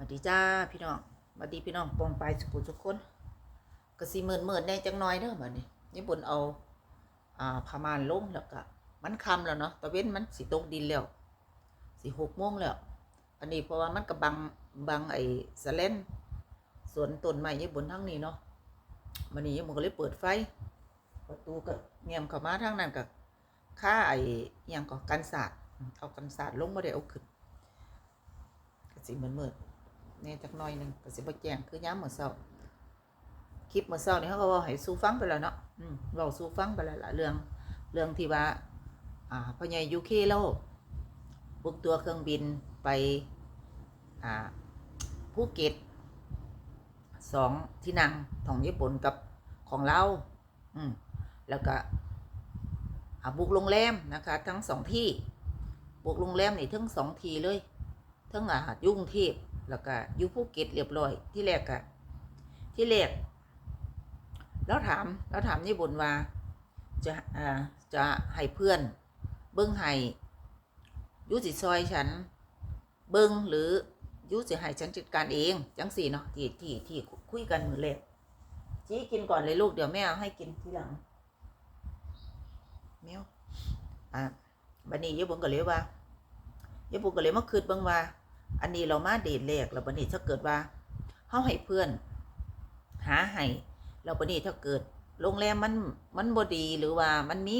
วัสดีจ้าพี่น้องสวัสดีพี่น้องปองไปสุขุทุกคนก็สิเมินเมินแน่จังน้อยเด้อบัดนี้นี่บนเอา อ่าผ้ามานลงแล้วก็มันคำแล้วเนาะตะเว้นมันสิตกดินแล้วสิหกโมงแล้ว อันนี้เพราะว่ามันก็บังบังไอ้สะเลนสวนต้นไม้ยี่บนทั้งนี้เนาะมันนี้มันก็เลยเปิดไฟ ประตูก็เงียบเข้ามาทางนั้นก็ค่าไอ้ยังก็กันศาสตร์เอากันศาสตร์ลงมาได้เอาขึ้นก็สิเหมือนเหมิดๆ แน่จักหน่อยหนึ่งก็สิบ่แจ้งคือยามมื้อเช้าคลิปมื้อเช้านี่เขาก็เว้าให้สู่ฟังไปแล้วเนาะอืมเว้าสู่ฟังไปแล้วละเรื่องเรื่องที่ว่า อ่าพ่อใหญ่ยูเคแล้วบุกตัวเครื่องบินไปอ่าภูเก็ตสองที่นั่งของญี่ปุ่นกับของเราอืมแล้วก็บุกโรงแรมนะคะ ทั้งสองที่บุกโรงแรมนี่ทั้งสองทีเลยทั้งอ่าอยุ่งเทพ แล้วก็อยูภูเก็ตเรียบร้อย ที่แรกอะที่แรกแล้วถามแล้วถามญี่ปุ่นว่า จะอ่าจะให้เพื่อน เบิ้งให้ยุสิซอยฉัน เบิ้งหรือยุสิให้ฉันจัดการเองจังสี่เนาะที่ที่ที่คุยกันมือเล็กจี้กินก่อนเลยลูกเดี๋ยวแม่เอาให้กินทีหลังแมวอะบันนี้ยายบุญก็เลยว่ายายบุญก็เลยมาคืดเบิ้งว่า อันนี้เรามาเดทแรกแล้วบันนี้ถ้าเกิดว่าเฮาให้เพื่อน หาให้แล้วบันนี้ถ้าเกิดโรงแรมมันมันบดีหรือว่ามันมี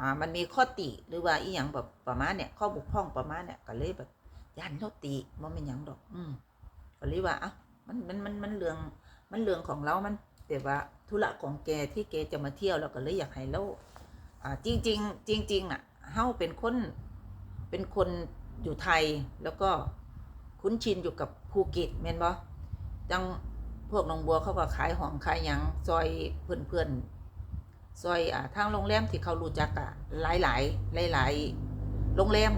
อ่ามันมีข้อติหรือว่าอีหยังแบบประมาณเนี่ยข้อบกพร่องประมาณเนี่ยก็เลยแบบยันเขาติมันเป็นหยังดอก อืมก็เลยว่าอะมันมันมันมันเรื่องมันเรื่องของเรา มันแต่ว่าธุระของแกที่แกจะมาเที่ยวเราก็เลยอยากให้เราอ่าจริงจริงจริงๆอะเฮาเป็นคนเป็นคน อยู่ไทยแล้วก็คุ้นชินอยู่กับภูเก็ตแม่นบ่จังพวกน้องบัวเขาก็ขายของขายหยังซอยเพื่อนเพื่อนๆซอยอ่าทางโรงแรมที่เขารู้จักอะหลายหลายหลายหลายๆโรงแรม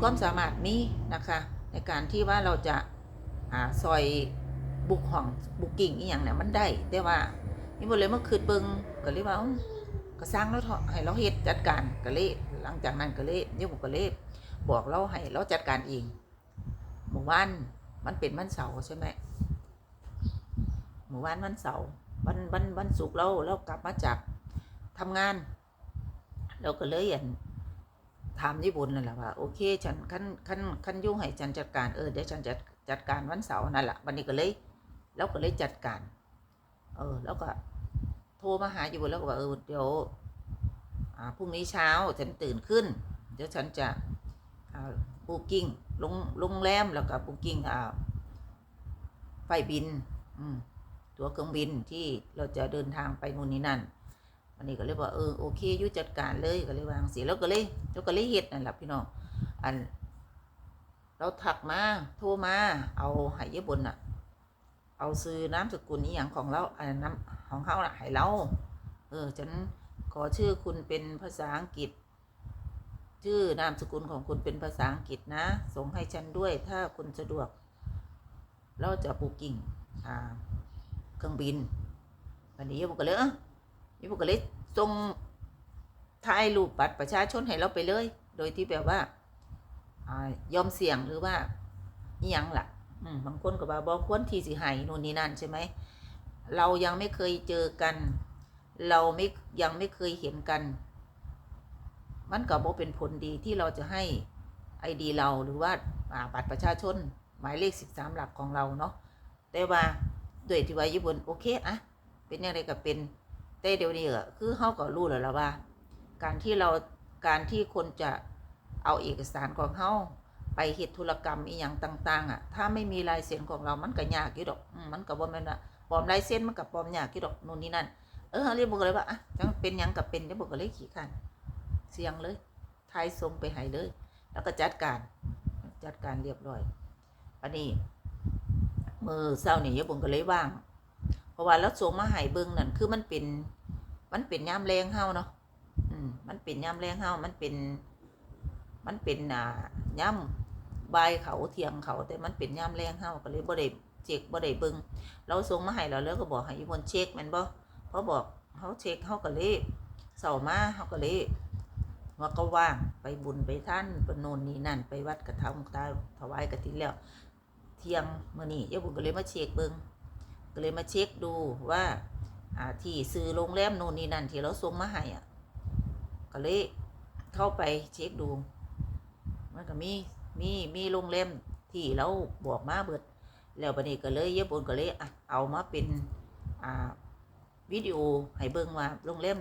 ความสามารถมีนะคะ ในการที่ว่าเราจะอ่าซอยบุกห้องบุกกิ่งอีหยังเนี่ยมันได้แต่ว่านี่บนเลยเมื่อคืนเบิงก็เลยว่า ก็สร้างแล้วเถอะให้เราเฮ็ดจัดการก็เลยหลังจากนั้นก็เลยเนี่ยผมก็เลยบอกเราให้เราจัดการเองหมู่บ้านมันเป็นวันเสาร์ใช่ไหมหมู่บ้านวันเสาร์วันวันวันศุกร์เราเรากลับมาจากทำงาน เราก็เลยอ่นถามญี่ปุ่นนั่นแหละว่าโอเคฉันขั้นขั้นขั้นยุ่งให้ฉันจัดการเออเดี๋ยวฉันจัดจัดการวันเสาร์นั่นแหละวันนี้ก็เลยเราก็เลยจัดการ เออแล้วก็ โทรมาหาญี่ปุ่นแล้วก็ว่าเออเดี๋ยวพรุ่งนี้เช้าฉันตื่นขึ้น เดี๋ยวฉันจะบูกิ้งโรงโรงแรมแล้วก็บูกิ้งอ่าไฟบินตัวเครื่องบินที่เราจะเดินทางไปนู่นนี่นั่นวันนี้ก็เลยว่าเออโอเคยุจัดการเลยก็เลยวางสีแล้วก็เลยแล้วก็เลยเฮ็ดนั่นแหละพี่น้องอัน เราถักมาโทรมา เอาหายญี่ปุ่นอะเอาซื้อน้ำสกุลนี้อย่างของเราอันน้ำ ของเขาน่ะให้เราเออฉันขอชื่อคุณเป็นภาษาอังกฤษ ชื่อนามสกุลของคุณเป็นภาษาอังกฤษนะ ส่งให้ฉันด้วยถ้าคุณสะดวก เราจะปูกิ่งอ่าเครื่องบิน วันนี้ยบุกเลยเออยบุกเลยส่งถ่ายรูปบัตรประชาชนให้เราไปเลย โดยที่แบบว่าอ่ายอมเสี่ยงหรือว่านี่ยังล่ะอืมบางคนก็บอกบอกควรที่สิให้นู่นนี่นั่นใช่ไหม เรายังไม่เคยเจอกัน เราไม่ยังไม่เคยเห็นกัน มันก็บ่เป็นผลดีที่เราจะให้ไอดีเราหรือว่าบัตรประชาชนหมายเลข 13 หลักของเราเนาะแต่ว่าด้วยที่ว่าญี่ปุ่นโอเคอะเป็นยังไงก็เป็นแต่เดี๋ยวนี้ก็คือเฮาก็รู้แล้วล่ะว่า การที่เราการที่คนจะเอาเอกสารของเฮาไปเฮ็ดธุรกรรมอีหยังต่าง ๆ อะ ถ้าไม่มีลายเซ็นของเรามันก็ยากอยู่ดอกมมันก็บ่แม่นว่า ปลอมลายเซ็นมันก็ปลอมยากอยู่ดอกนู่นนี่นั่น เออเรียกบอกเลยว่าอะจังเป็นยังก็เป็นเดี๋ยวบอกเลยขี้ขันเสียงเลยทายส่งไปให้เลย แล้วก็จัดการ จัดการเรียบร้อยอันนี้มือเศร้านี่ยายบุญก็เลยว่าง เพราะว่าแล้วส่งมาให้เบิ่งนั่นคือมันเป็น มันเป็นยามแรงเฮาเนาะอืมมันเป็นยามแรงเฮามันเป็น มันเป็นอ่าย่ามบ่ายเขาเทียงเขาแต่มันเป็นยามแรงเฮาก็เลยบ่ได้ เช็คบ่ได้เบิ่งเราส่งมาให้แล้วแล้วก็บอกให้อีพนเช็คม่นบ่เพอบอกเขาเช็คเขาก็เลยเศร้ามาเขาก็เลยว่าก็ว่างไปบุญไปท่านไปโนนนี่นั่นไปวัดกระทำตาถวายกระถินแล้ว เที่ยงมื่อนี้ยายบุญก็เลยมาเช็คเบิงก็เลยมาเช็คดูว่าอ่าที่ซื้อโรงแรมโน่นนี่นั่นที่เราส่งมาให้อะก็เลยเข้าไปเช็คดูมันก็มีมีมีโรงแรมที่เราบอกมาเบิด แล้วบัดนี้ก็เลยยายบุญก็เลยอะเอามาเป็นอ่าวิดีโอให้เบิ่งว่าโรงแรม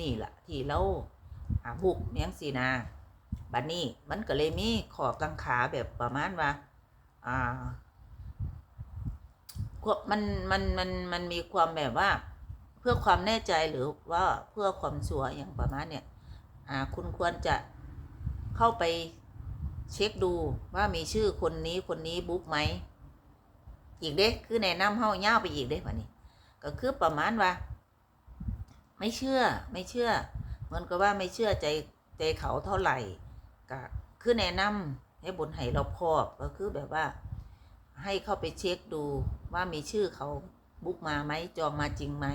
นี่แหละที่เราอ่าบุกเมียงสีนาบัดนี้มันก็เลยมีขอกังขาแบบประมาณว่าอ่าควมันมันมันมันมีความแบบว่า เพื่อความแน่ใจหรือว่าเพื่อความชัวร์อย่างประมาณเนี่ยอ่าคุณควรจะเข้าไปเช็คดูว่ามีชื่อคนนี้คนนี้บุ๊กไหม อีกเด้คือแนะนำเฮาย่าไปอีกเด้ป่ะนี่ก็คือประมาณว่า ไม่เชื่อไม่เชื่อ เหมือนกับว่าไม่เชื่อใจใจเขาเท่าไหร่ก็คือแนะนำให้บนให้เราพอบก็คือแบบว่า ให้เข้าไปเช็คดูว่ามีชื่อเขาบุกมาไหมจองมาจริงไหม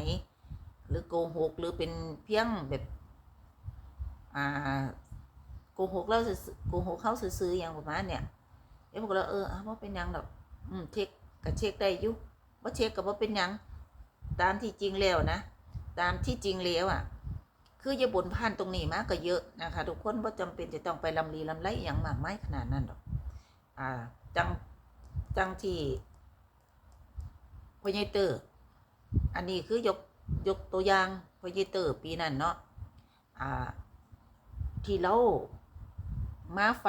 หรือโกหกหรือเป็นเพียงแบบอ่าโกหกแล้วโกหกเขาซื้อๆอย่างประมาณเนี่ยเอ้บอกแล้วเออเอาว่าเป็นยังดอกอืมเช็ค ก็เช็คได้อยุว่าเช็คกับว่าเป็นหยังตามที่จริงแล้วนะ ตามที่จริงแล้วอะ คืออย่าบ่นผ่านตรงนี้มากก็เยอะนะคะ ทุกคนว่าจำเป็นจะต้องไปลำลีลำไรอย่างมากมายขนาดนั้นหรอกอ่าจังจังที่พญเตอร์ อันนี้คือยกยกตัวอย่างพญเตอร์ปีนั้นเนาะอ่าที่เรามาไฟ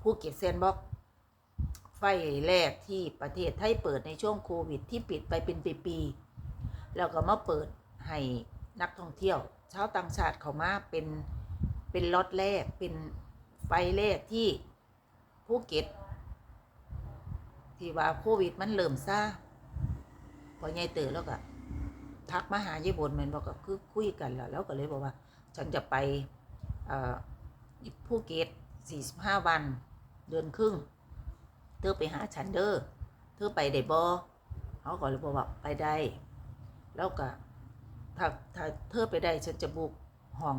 ภูเก็ตแซนบ็อก ไฟแรกที่ประเทศไทยเปิดในช่วงโควิดที่ปิดไปเป็นปีๆแล้วก็มาเปิดให้นักท่องเที่ยวชาวต่างชาติเขามาเป็นเป็นล็อตแรกเป็นไฟแรกที่ภูเก็ตที่ว่าโควิดมันเริ่มซาพอใหญ่เตอแล้วก็ทักมาหาญี่ปุ่นมันบอกก็คือคุยกันแล้วแล้วก็เลยบอกว่า ฉันจะไปภูเก็ต45 วัน เดือนครึ่ง เธอไปหาฉันเด้อเธอไปได้บ่เขาก็เลยบอกว่าไปได้ แล้วก็ถ้าถ้าเธอไปได้ฉันจะบุกห้อง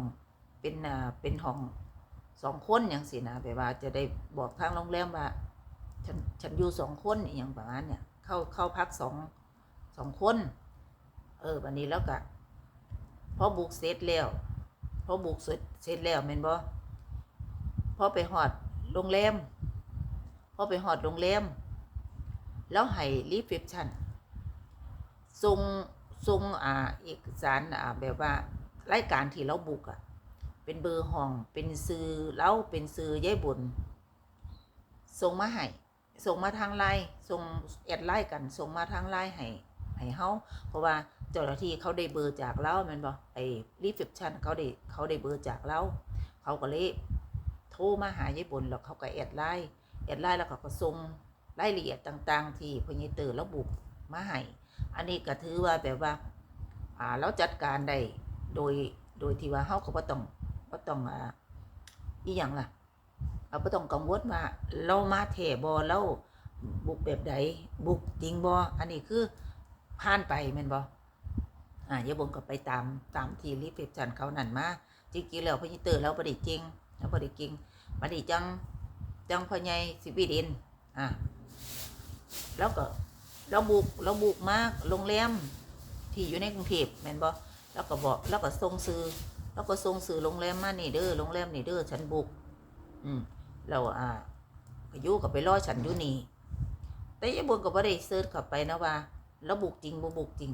เป็นอ่าเป็นห้องสองคนอย่างสินะแบบว่าจะได้บอกทางโรงแรมว่า ฉันฉันอยู่สองคนอย่างประมาณเนี่ยเข้าเข้าพักสองสองคน เออวันนี้แล้วก็พอบุกเสร็จแล้วพอบุกเสร็จเสร็จแล้วแม่นบ่พอไปหอดโรงแรม พอไปหอดโรงแรมแล้วให้รีเฟชั่นส่งส่งอ่าเอกสารอ่าแบบว่ารายการที่เราบุกอะ เป็นเบอร์ห้องเป็นซื้อเราเป็นซื้อยายบุญส่งมาให้ส่งมาทางไลน์ส่งแอดไลน์กันส่งมาทางไลน์ให้ให้เฮาเพราะว่าเจ้าหน้าที่เขาได้เบอร์จากเราแม่นบ่ไอ้รีเฟชั่นเขาได้เขาได้เบอร์จากเราเขาก็เลยโทรมาหายายบุญแล้วเขาก็แอดไลน์ แอดไลน์แล้วเขาก็ส่งรายละเอียดต่าง ๆ ที่พญเตอร์แล้วบุกมาให้อันนี้ก็ถือว่าแบบว่าอ่าเราจัดการได้โดยโดยที่ว่าเฮาก็บ่ต้องบ่ต้องอ่าอีหยังล่ะเราบ่ต้องกังวลว่าเรามาแท้บ่เราบุกแบบใดบุกจริงบ่อันนี้คือผ่านไปแม่นบ่อ่าอย่าบ่งก็ไปตามตามที่รีเฟปชันเขานั่นมาจริงๆแล้วพญเตอร์เราบ่ได้เก่งเราบ่ได้เก่งบ่ได้จัง จังพ่อใหญ่สิบิดินอะแล้วก็เราบุกเราบุกมากโรงแรมที่อยู่ในกรุงเทพแม่นบ่แล้วก็บอกแล้วก็ส่งซื้อแล้วก็ส่งซื้อโรงแรมมานี่เด้อโรงแรมนี่เด้อฉันบุก อืมเราอ่าก็ยู่กับไปรอฉันอยู่นี่แต่ยายบุญก็บ่ได้เสิร์ชเข้าไปนะว่าเราบุกจริงบ่บุกจริง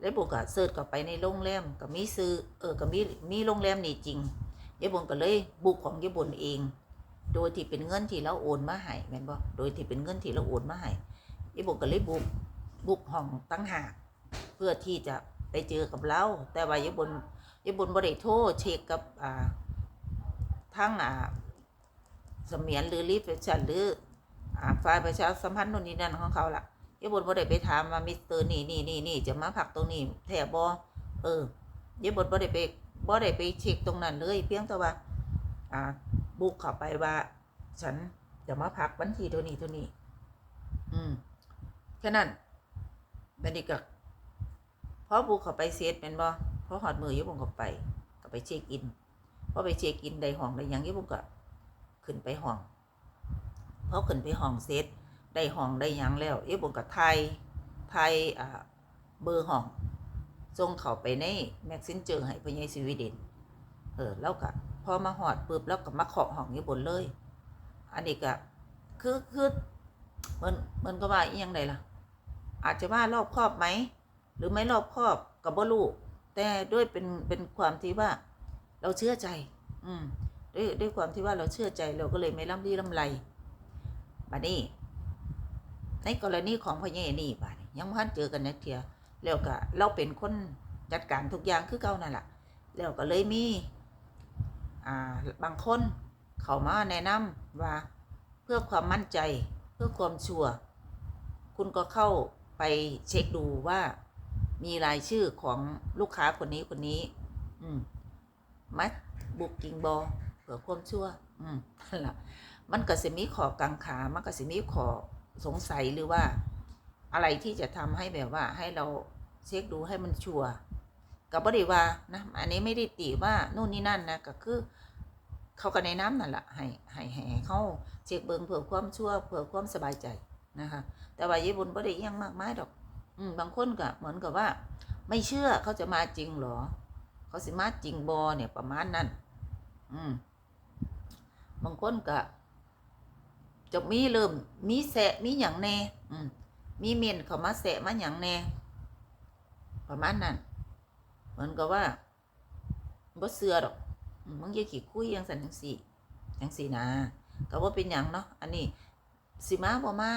แล้วบุกก็เสิร์ชเข้าไปในโรงแรมก็มีซื้อเออก็มีมีโรงแรมนี่จริงยายบุญก็เลยบุกของยายบุญเอง โดยที่เป็นเงินที่เราโอนมาให้แม่นบ่โดยที่เป็นเงินที่เราโอนมาให้อีบุกก็เลยบุกบุกห้องตั้งหากเพื่อที่จะไปเจอกับเรา แต่ว่ายายบนยายบนบ่ได้โทรเช็คกับอ่าทั้งอ่าสมียนหรือรีเฟชันหรืออ่าฝ่ายประชาสัมพันธ์นู่นนี่นั่นของเขาล่ะยายบนบ่ได้ไปถามว่ามิสเตอร์นี่นี่นี่นี่จะมาพักตรงนี้แท้บ่เออยายบนบ่ได้ไปบ่ได้ไปเช็คตรงนั้นเลย เพียงแต่ว่า อ่าบุกเข้าไปว่า ฉันจะมาพักวันที่เท่านี้เท่านี้ อืมแค่นั้นบันนี้ก็พอบุกเข้าไปเซตเป็นบ่พอหอดมือยุบงเข้าไปก็ไปเช็คอินพอไปเช็คอินได้ห้องได้ยังยี่บุก็ขึ้นไปห้องพอขึ้นไปห้องเสร็จได้ห้องได้ยังแล้วยี่บุก็ไทยไทยอ่าเบอร์ห้องส่งเข้าไปในแม็กซินเจอให้พ่อใหญ่สวีเดนเออแล้วก็ อมาหอดปุ๊บแล้วก็มาเคาะห้องยี่บนเลย อันนี้ก็คือคือมันมันก็ว่าอีหยังไงล่ะ อาจจะว่ารอบครอบไหม หรือไม่รอบครอบกับบ่รู้แต่ด้วยเป็นเป็นความที่ว่า เราเชื่อใจ อืมด้วยด้วยความที่ว่าเราเชื่อใจเราก็เลยไม่ล่ำรีล่ำไรบัดนี้ ในกรณีของพ่อใหญ่นี่บัดนี้ยังพันเจอกันนักเทียแล้วก็เราเป็นคนจัดการทุกอย่างคือเก่านั่นแหละแล้วก็เลยมี อ่าบางคนเขามาแนะนำว่าเพื่อความมั่นใจเพื่อความชัวร์คุณก็เข้าไปเช็คดูว่ามีรายชื่อของลูกค้าคนนี้คนนี้ อืมมัดบุกกิงบอเผื่อความชั่ว อืมนั่นล่ะมันก็สิมีขอกังขา มันก็สิมีขอสงสัยหรือว่า อะไรที่จะทำให้แบบว่าให้เราเช็คดูให้มันชัวร์ กับบริวานะอันนี้ไม่ได้ติว่านู่นนี่นั่นนะก็คือ เขาก็ในน้ำนั่นแหละให้ให้ให้เขาเช็คเบิงเผื่อความชั่วเผื่อความสบายใจนะคะ แต่ว่าญี่ปุ่นบ่ได้อิยังมากมายดอก อืบางคนก็เหมือนกับว่า ไม่เชื่อเขาจะมาจริงหรอ เขาสิมาจริงบอเนี่ยประมาณนั้น อืมบางคนก็จะมีเริ่มมีแสะมีอย่างแน่ อืมมีเมียนเขามาแสะมาอย่างแน่ ประมาณนั้น เหมือนกับว่าบ่เสือดอกอืมมึงอย่าขี้คุยอยังสันจังสี่จังสี่นะก็ว่าเป็นอย่างเนาะอันนี้สิมาบ่มา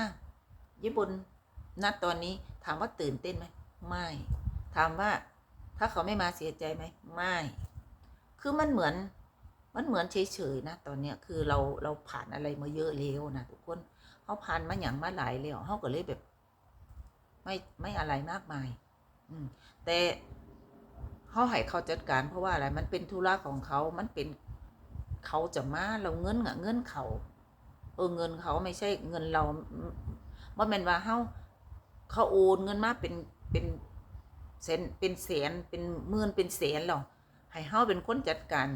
ญี่ปุ่นณตอนนี้ถามว่าตื่นเต้นไหมไม่ถามว่าถ้าเขาไม่มาเสียใจไหมไม่ คือมันเหมือน มันเหมือนเฉยๆนะตอนเนี้ยคือเราเราผ่านอะไรมาเยอะแล้วนะทุกคนเขาผ่านมาอย่างมาหลายแล้วเขาก็เลยแบบ ไม่ไม่อะไรมากมาย อืมแต่ เขาให้เขาจัดการเพราะว่าอะไรมันเป็นธุระของเขา มันเป็นเขาจะมาเราเงินอะเงินเขาเออเงินเขาไม่ใช่เงินเราว่าแมนว่าเฮาเขาโอนเงินมาเป็นเป็นเซนเป็นแสนเป็นหมื่นเป็นแสนหรอกให้เฮาเป็นคนจัดการ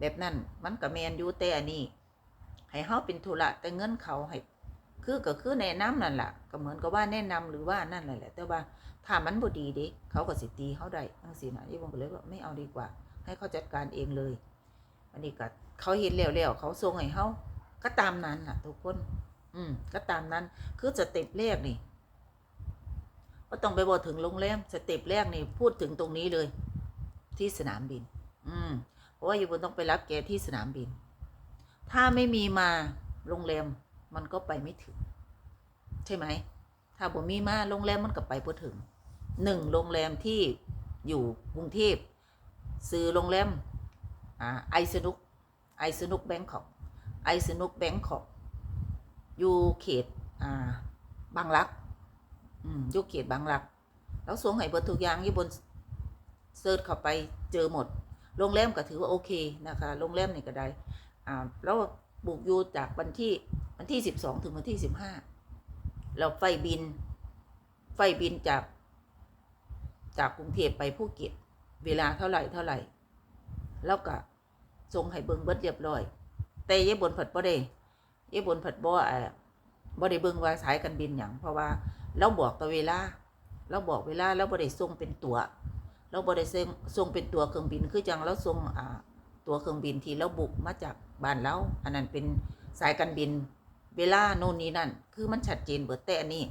แบบนั้นมันก็แมนอยู่แต่อันนี้ให้เฮาเป็นธุระแต่เงินเขาให้ คือก็คือแนะนำนั่นแหละก็เหมือนกับว่าแนะนำหรือว่านั่นแหละแต่ว่าถ้ามันบ่ดีเด้เขาก็สิตีเขาได้ทั้งสินะยี่บงก็เลยว่าไม่เอาดีกว่า ให้เขาจัดการเองเลย อันนี้ก็เขาเห็นแล้วแล้วเขาส่งให้เขาก็ตามนั้นน่ะ ทุกคน อืม ก็ตามนั้น คือสเต็ปแรกนี่ก็ต้องไปบอกถึงโรงแรมสเต็ปแรกนี่พูดถึงตรงนี้เลย ที่สนามบิน อืมเพราะว่าอยู่บนต้องไปรับแกที่สนามบิน ถ้าไม่มีมาโรงแรม มันก็ไปไม่ถึง ใช่ไหม ถ้าผมมีมาโรงแรมมันก็ไปพอถึงหนึ่งโรงแรมที่อยู่กรุงเทพซื้อโรงแรมอ่าไอสนุกไอสนุกแบงคอกไอสนุกแบงคอกอยู่เขตอ่าบางรักอืมอยู่เขตบางรัก แล้วส่งให้เบิดทุกอย่างอยู่บนเซิร์ชเข้าไปเจอหมด โรงแรมก็ถือว่าโอเคนะคะ โรงแรมนี่ก็ได้อ่าแล้วบุกอยู่จากวันที่ วันที่สิบสองถึงวันที่สิบห้าแล้วไฟบิน ไฟบินจาก จากกรุงเทพไปภูเก็ตเวลาเท่าไหร่เท่าไหร่ แล้วก็ส่งให้เบิ่งเบิดเรียบร้อย แต่ยายบนผัดบ่ได้ยายบนผัดบ่อ่าบ่ได้เบิ่งว่าสายการบินหยังเพราะว่าเราบอกตัวเวลาเราบอกเวลาเราบ่ได้ส่งเป็นตัวเราบ่ได้ส่งส่งเป็นตัวเครื่องบินคือจังเราส่งอ่าตัวเครื่องบินที่เราบุกมาจากบ้านเราอันนั้นเป็นสายการบิน เวลาโน่นนี่นั่น คือมันชัดเจนเบิดแต่อันนี้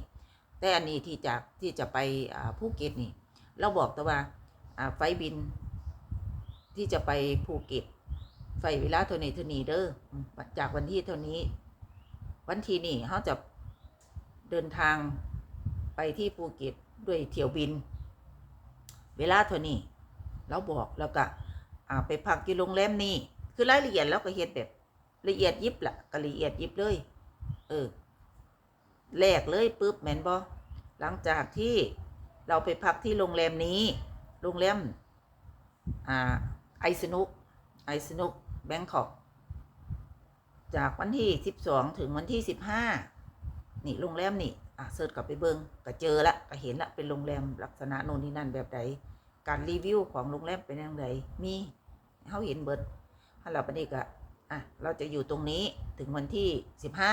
แต่อันนี้ที่จากที่จะไปภูเก็ตนี่ เราบอกแต่ว่าอ่าไฟบิน ที่จะไปภูเก็ต ไฟเวลาเท่านี้เท่านี้เด้อจากวันที่เท่านี้ วันที่นี่เขาจะเดินทางไปที่ภูเก็ตด้วยเที่ยวบิน เวลาเท่านี้เราบอกแล้วก็ไปพักที่โรงแรมนี้คือรายละเอียดแล้วก็เฮ็ดแบบละเอียดยิบละก็ละเอียดยิบเลย เออแลกเลยปุ๊บแมนบอหลังจากที่เราไปพักที่โรงแรมนี้ โรงแรมอ่าไอสนุกไอสนุกแบงคอกจากวันที่สิบสองถึงวันที่สิบห้านี่โรงแรมนี่อะเสิร์ชกลับไปเบิงก็เจอละก็เห็นละเป็นโรงแรมลักษณะโน่นนี่นั่นแบบใดการรีวิวของโรงแรมเป็นยังไงมีเฮาเห็นเบิร์ดถ้าเราปนี้ก็อะเราจะอยู่ตรงนี้ถึงวันที่สิบห้า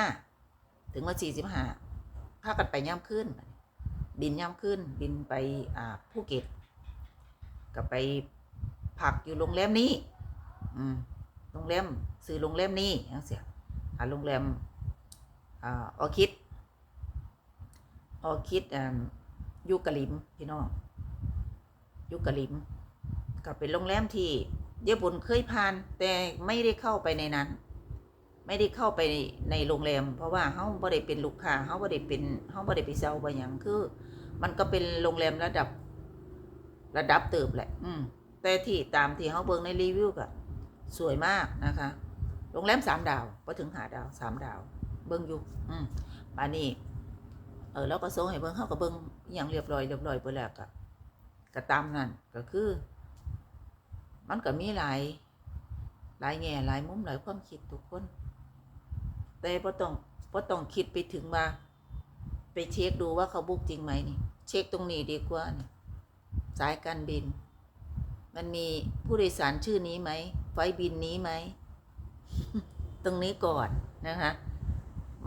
ถึงวันที่สิบห้าพากันไปย่ำขึ้น บินย่ำขึ้น บินไปอ่าภูเก็ตก็ไปพักอยู่โรงแรมนี้ อืมโรงแรมซื้อโรงแรมนี้ยังเสียอ่าโรงแรมอ่าออคิด ออคิดอ่ายูกะลิมพี่น้องยูกะลิมก็เป็นโรงแรมที่เยวบนเคยผ่าน แต่ไม่ได้เข้าไปในนั้น ไม่ได้เข้าไปในโรงแรม เพราะว่าเฮาบ่ได้เป็นลูกค้าเฮาบ่ได้เป็นเฮาบ่ได้ไปเซาบ่หยังคือ มันก็เป็นโรงแรมระดับ ระดับเติบแหละ อืมแต่ที่ตามที่เฮาเบิ่งในรีวิวก็สวยมากนะคะ โรงแรมสามดาวพอถึงหาดาวสามดาว เบิ่งอยู่ อืมบานนี้เออแล้วก็ส่งให้เบิ่งเฮาก็เบิ่งอย่างเรียบร้อยเรียบร้อยไปแล้วก็ก็ตามนั้นก็คือ มันก็มีหลายหลายแง่หลายมุมหลายความคิดทุกคน แต่บ่ต้องบ่ต้องคิดไปถึงว่า ไปเช็คดูว่าเขาบุกจริงไหมนี่ เช็คตรงนี้ดีกว่านี่สายการบิน มันมีผู้โดยสารชื่อนี้ไหมไฟบินนี้ไหมตรงนี้ก่อนนะคะ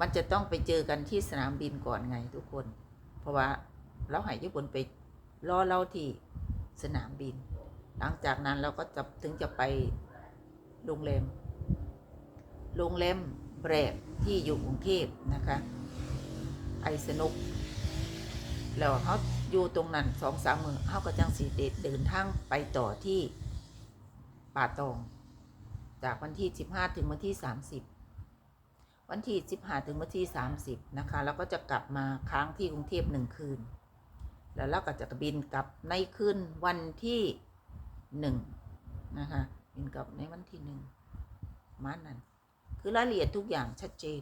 มันจะต้องไปเจอกันที่สนามบินก่อนไงทุกคน เพราะว่าเราหายญี่ปุ่นไปรอเราที่สนามบิน หลังจากนั้นเราก็จะถึงจะไปโรงแรม โรงแรม แบรกที่อยู่กรุงเทพนะคะ ไอสนุก แล้วเขาอยู่ตรงนั้นสองสามมือเขาก็จังสีเดเดินทางไปต่อที่ป่าตอง จากวันที่สิบห้าถึงวันที่สามสิบวันที่สิบห้าถึงวันที่สามสิบนะคะแล้วก็จะกลับมาค้างที่กรุงเทพหนึ่งคืน แล้วเราก็จะบินกลับในคืนวันที่หนึ่งนะคะบินกลับในวันที่หนึ่งมานั้น คือรายละเอียดทุกอย่างชัดเจน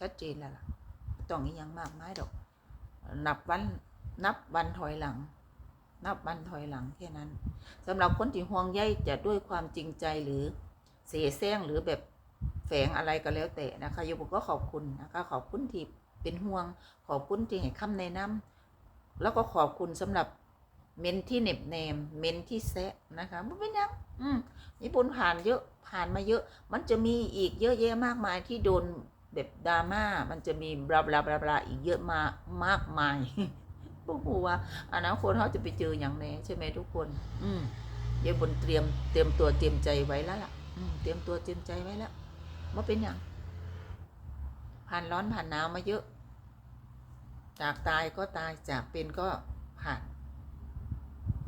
ชัดเจนแล้วล่ะต้องอีหยังมากมายดอก นับวัน นับวันถอยหลัง นับวันถอยหลังแค่นั้นสำหรับคนที่ห่วงใยจะด้วยความจริงใจหรือเสแสร้งหรือแบบแฝงอะไรก็แล้วแต่นะคะโยบุก็ขอบคุณนะคะขอบคุณที่เป็นห่วง ขอบคุณที่ให้คำแนะนำแล้วก็ขอบคุณสำหรับเมนที่เน็บแนม เมนที่แซะนะคะมันเป็นยังอืม ญี่ปุ่นผ่านเยอะผ่านมาเยอะ มันจะมีอีกเยอะแยะมากมายที่โดนแบบดราม่า มันจะมีบลาบลาบลาบลาอีกเยอะมากมากมายพวกหูว่าอนาคตเขาจะไปเจออย่างแน่ใช่ไหมทุกคน อืมเดี๋ยวบนเตรียมเตรียมตัวเตรียมใจไว้แล้วล่ะ อืมเตรียมตัวเตรียมใจไว้แล้วว่าเป็นอย่างผ่านร้อนผ่านหนาวมาเยอะ จากตายก็ตายจากเป็นก็ผ่าน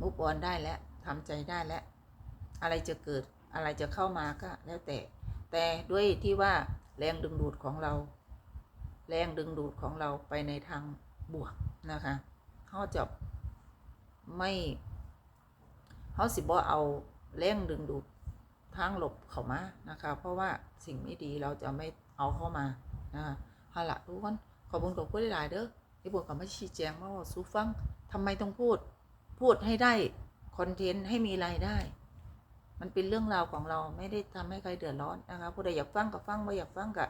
มุกออนได้แล้วทำใจได้แล้ว อะไรจะเกิดอะไรจะเข้ามาก็แล้วแต่ แต่ด้วยที่ว่าแรงดึงดูดของเรา แรงดึงดูดของเราไปในทางบวกนะคะเขาจะไม่เขาสิบ่เอาแรงดึงดูดทางหลบเข้ามานะคะ เพราะว่าสิ่งไม่ดีเราจะไม่เอาเข้ามานะคะเอาละทุกคนขอบคุณขอบคุณหลายเด้อที่บอกกับมาชี้แจงมาว่าสู้ฟังทำไมต้องพูด พูดให้ได้คอนเทนต์ให้มีรายได้ มันเป็นเรื่องราวของเราไม่ได้ทำให้ใครเดือดร้อนนะคะผู้ใดอยากฟังก็ฟังไม่อยากฟังก็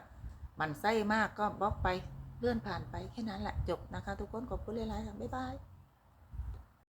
หมันไส้มากก็บล็อกไปเลื่อนผ่านไปแค่นั้นแหละจบนะคะ ทุกคนขอบคุณหลายๆค่ะบ๊ายบาย